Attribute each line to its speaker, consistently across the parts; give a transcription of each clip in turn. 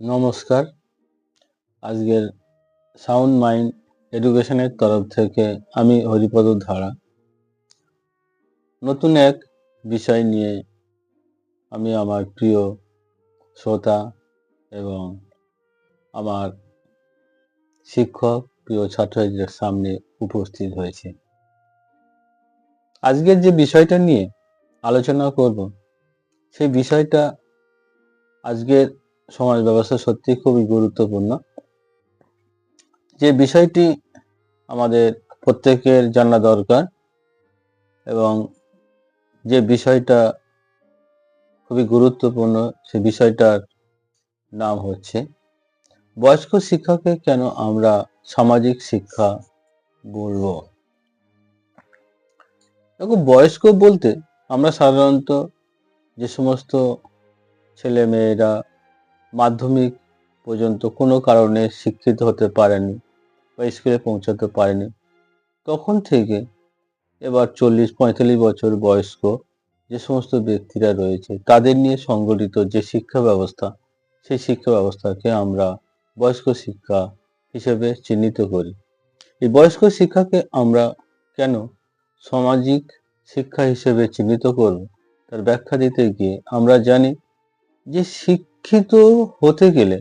Speaker 1: নমস্কার। আজকের sound mind এডুকেশনের তরফ থেকে আমি হরিপদ ধারা। নতুন এক বিষয় নিয়ে আমি আমার প্রিয় শ্রোতা এবং আমার শিক্ষক, প্রিয় ছাত্রছাত্রীদের সামনে উপস্থিত হয়েছে। আজকের যে বিষয়টা নিয়ে আলোচনা করব, সেই বিষয়টা আজকের সমাজ ব্যবস্থা সত্যি খুবই গুরুত্বপূর্ণ। যে বিষয়টি আমাদের প্রত্যেকের জানা দরকার এবং যে বিষয়টা খুবই গুরুত্বপূর্ণ, সে বিষয়টার নাম হচ্ছে, বয়স্ক শিক্ষাকে কেন আমরা সামাজিক শিক্ষা বলব? দেখো, বয়স্ক বলতে আমরা সাধারণত যে সমস্ত ছেলে মেয়েরা মাধ্যমিক পর্যন্ত কোনো কারণে শিক্ষিত হতে পারেনি বা স্কুলে পৌঁছাতে পারেনি। তখন থেকে এবার চল্লিশ পঁয়তাল্লিশ বছর বয়স্ক যে সমস্ত ব্যক্তিরা রয়েছে, তাদের নিয়ে সংগঠিত যে শিক্ষা ব্যবস্থা, সেই শিক্ষা ব্যবস্থাকে আমরা বয়স্ক শিক্ষা হিসেবে চিহ্নিত করি। এই বয়স্ক শিক্ষাকে আমরা কেন সামাজিক শিক্ষা হিসেবে চিহ্নিত করব, তার ব্যাখ্যা দিতে গিয়ে আমরা জানি যে শিক্ষিত হতে গেলে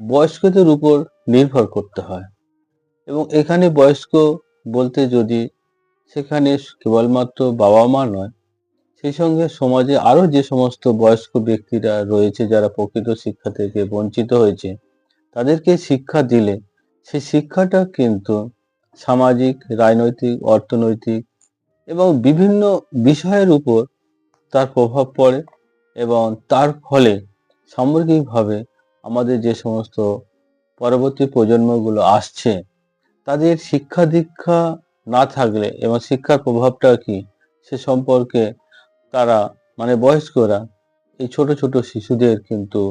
Speaker 1: বয়স্কদের উপর নির্ভর করতে হয়। এবং এখানে বয়স্ক বলতে যদি সেখানে কেবলমাত্র বাবা মা নয়, সেই সঙ্গে সমাজে আরও যে সমস্ত বয়স্ক ব্যক্তিরা রয়েছে যারা প্রকৃত শিক্ষা থেকে বঞ্চিত হয়েছে, তাদেরকে শিক্ষা দিলে সেই শিক্ষাটা কিন্তু সামাজিক, রাজনৈতিক, অর্থনৈতিক এবং বিভিন্ন বিষয়ের উপর তার প্রভাব পড়ে এবং তার ফলে সামগ্রিকভাবে আমাদের যে সমস্ত পরবর্তী প্রজন্মগুলো আসছে, তাদের শিক্ষা দীক্ষা না থাকলে এবং শিক্ষার প্রভাবটা কি সে সম্পর্কে তারা মানে বয়স্করা এই ছোট ছোট শিশুদের কিন্তু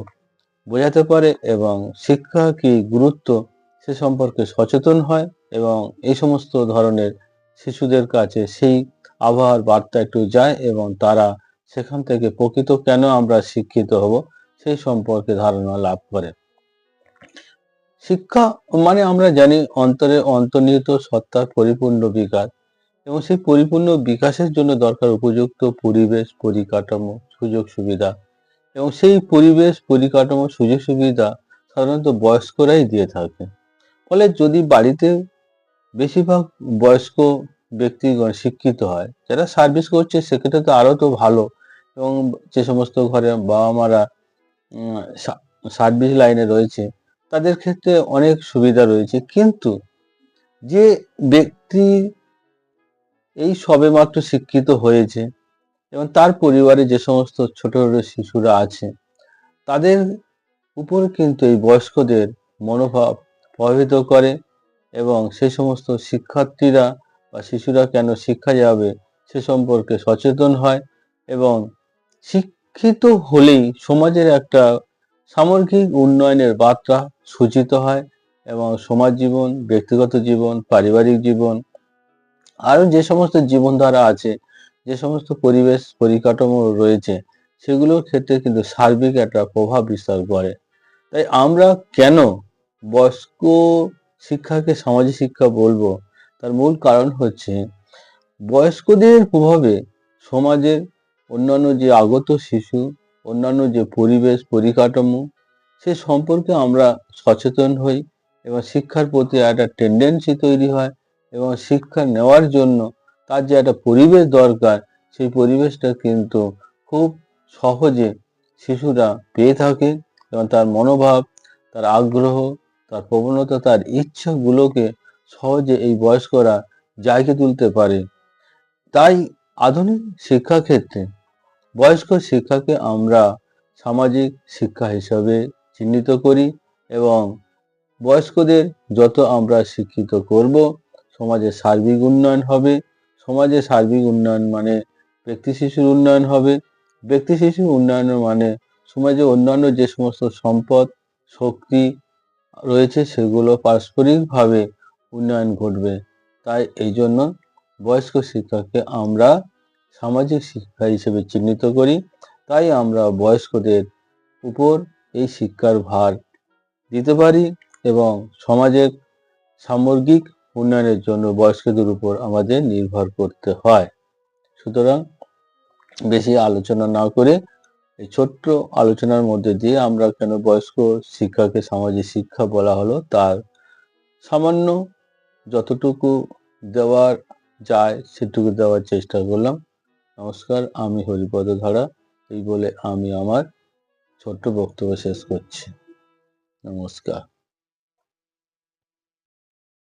Speaker 1: বোঝাতে পারে এবং শিক্ষা কি গুরুত্ব সে সম্পর্কে সচেতন হয় এবং এই সমস্ত ধরনের শিশুদের কাছে সেই আবহাওয়ার বার্তা একটু যায় এবং তারা সেখান থেকে প্রকৃত কেন আমরা শিক্ষিত হব সেই সম্পর্কে ধারণা লাভ করে। শিক্ষা মানে আমরা জানি অন্তরে অন্তর্নিহিত সত্তার পরিপূর্ণ বিকাশ এবং সেই পরিপূর্ণ বিকাশের জন্য দরকার উপযুক্ত পরিবেশ, পরিকাঠামো, সুযোগ, সুবিধা এবং সেই পরিবেশ, পরিকাঠামো, সুযোগ, সুবিধা সাধারণত বয়স্করাই দিয়ে থাকে। ফলে যদি বাড়িতে বেশিরভাগ বয়স্ক ব্যক্তিগণ শিক্ষিত হয়, যারা সার্ভিস করছে, সেক্ষেত্রে তো আরও তো ভালো এবং যে সমস্ত ঘরে বাবা মারা সার্ভিস লাইনে রয়েছে, তাদের ক্ষেত্রে অনেক সুবিধা রয়েছে। কিন্তু যে ব্যক্তি এই সবে মাত্র শিক্ষিত হয়েছে এবং তার পরিবারে যে সমস্ত ছোট ছোট শিশুরা আছে, তাদের উপর কিন্তু এই বয়স্কদের মনোভাব প্রভাবিত করে এবং সে সমস্ত শিক্ষার্থীরা বা শিশুরা কেন শিক্ষা যাবে সে সম্পর্কে সচেতন হয় এবং শিক্ষিত হলেই সমাজের একটা সামগ্রিক উন্নয়নের বার্তা সূচিত হয় এবং সমাজ জীবন, ব্যক্তিগত জীবন, পারিবারিক জীবন আরও যে সমস্ত জীবনধারা আছে, যে সমস্ত পরিবেশ পরিকাঠামো রয়েছে, সেগুলোর ক্ষেত্রে কিন্তু সার্বিক একটা প্রভাব বিস্তার করে। তাই আমরা কেন বয়স্ক শিক্ষাকে সামাজিক শিক্ষা বলব? তার মূল কারণ হচ্ছে বয়স্কদের প্রভাবে সমাজের অন্যান্য যে আগত শিশু, অন্যান্য যে পরিবেশ, পরিকাঠামো, সে সম্পর্কে আমরা সচেতন হই এবং শিক্ষার প্রতি একটা টেন্ডেন্সি তৈরি হয় এবং শিক্ষা নেওয়ার জন্য তার যে একটা পরিবেশ দরকার, সেই পরিবেশটা কিন্তু খুব সহজে শিশুরা পেয়ে থাকে এবং তার মনোভাব, তার আগ্রহ, তার প্রবণতা, তার ইচ্ছাগুলোকে সহজে এই বয়স্করা জায়গা তুলতে পারে। তাই আধুনিক শিক্ষাক্ষেত্রে বয়স্ক শিক্ষাকে আমরা সামাজিক শিক্ষা হিসাবে চিহ্নিত করি এবং বয়স্কদের যত আমরা শিক্ষিত করব সমাজের সার্বিক উন্নয়ন হবে। সমাজে সার্বিক উন্নয়ন মানে ব্যক্তি শিশুর উন্নয়ন হবে। ব্যক্তি শিশুর উন্নয়নের মানে সমাজে অন্যান্য যে সমস্ত সম্পদ, শক্তি রয়েছে, সেগুলো পারস্পরিকভাবে উন্নয়ন ঘটবে। তাই এই জন্য বয়স্ক শিক্ষাকে আমরা সামাজিক শিক্ষা হিসেবে চিহ্নিত করি, তাই আমরা বয়স্কদের উপর এই শিক্ষার ভার দিতে পারি এবং সমাজের সামগ্রিক উন্নয়নের জন্য বয়স্কদের উপর আমাদের নির্ভর করতে হয়। সুতরাং বেশি আলোচনা না করে এই ছোট্ট আলোচনার মধ্যে দিয়ে আমরা কেন বয়স্ক শিক্ষাকে সামাজিক শিক্ষা বলা হলো, তার সামান্য যতটুকু দেওয়ার যায় সেটুকু দেওয়ার চেষ্টা করলাম। নমস্কার আমি হরিপদ ধারা। এই বলে আমি আমার ছোট্ট বক্তব্য শেষ করছি। নমস্কার।